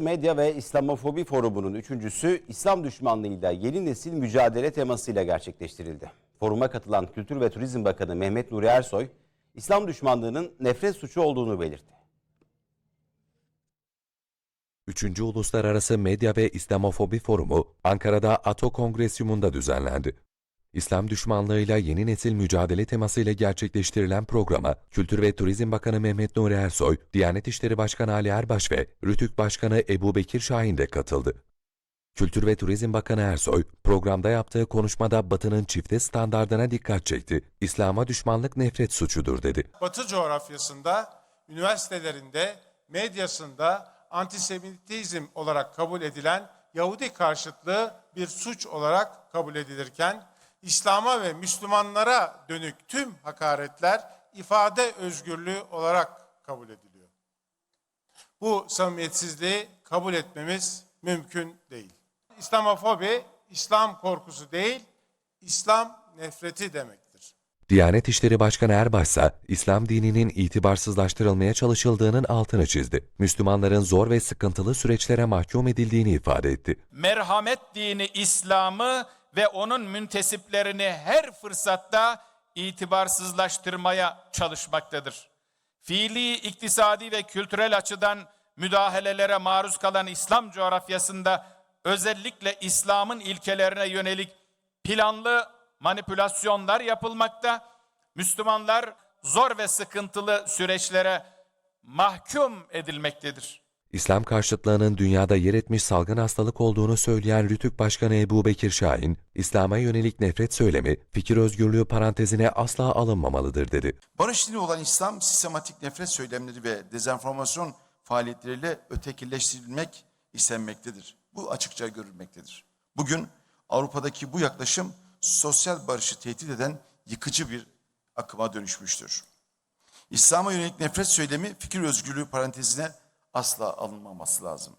Medya ve İslamofobi Forumu'nun üçüncüsü İslam düşmanlığıyla yeni nesil mücadele temasıyla gerçekleştirildi. Foruma katılan Kültür ve Turizm Bakanı Mehmet Nuri Ersoy, İslam düşmanlığının nefret suçu olduğunu belirtti. 3. Uluslararası Medya ve İslamofobi Forumu Ankara'da ATO Kongresyumunda düzenlendi. İslam düşmanlığıyla yeni nesil mücadele temasıyla gerçekleştirilen programa Kültür ve Turizm Bakanı Mehmet Nuri Ersoy, Diyanet İşleri Başkanı Ali Erbaş ve Rütük Başkanı Ebu Bekir Şahin de katıldı. Kültür ve Turizm Bakanı Ersoy, programda yaptığı konuşmada Batı'nın çifte standardına dikkat çekti. İslam'a düşmanlık nefret suçudur dedi. Batı coğrafyasında, üniversitelerinde, medyasında antisemitizm olarak kabul edilen Yahudi karşıtlığı bir suç olarak kabul edilirken, İslam'a ve Müslümanlara dönük tüm hakaretler ifade özgürlüğü olarak kabul ediliyor. Bu samimiyetsizliği kabul etmemiz mümkün değil. İslamofobi, İslam korkusu değil, İslam nefreti demektir. Diyanet İşleri Başkanı Erbaş ise İslam dininin itibarsızlaştırılmaya çalışıldığının altını çizdi. Müslümanların zor ve sıkıntılı süreçlere mahkum edildiğini ifade etti. merhamet dini İslam'ı ve onun müntesiplerini her fırsatta itibarsızlaştırmaya çalışmaktadır. Fiili, iktisadi ve kültürel açıdan müdahalelere maruz kalan İslam coğrafyasında özellikle İslam'ın ilkelerine yönelik planlı manipülasyonlar yapılmakta. Müslümanlar zor ve sıkıntılı süreçlere mahkum edilmektedir. İslam karşıtlığının dünyada yer etmiş salgın hastalık olduğunu söyleyen Rütük Başkanı Ebu Bekir Şahin, İslam'a yönelik nefret söylemi, fikir özgürlüğü parantezine asla alınmamalıdır dedi. Barış dini olan İslam sistematik nefret söylemleri ve dezenformasyon faaliyetleriyle ötekileştirilmek istenmektedir. Bu açıkça görülmektedir. Bugün Avrupa'daki bu yaklaşım sosyal barışı tehdit eden yıkıcı bir akıma dönüşmüştür. İslam'a yönelik nefret söylemi fikir özgürlüğü parantezine asla alınmaması lazım.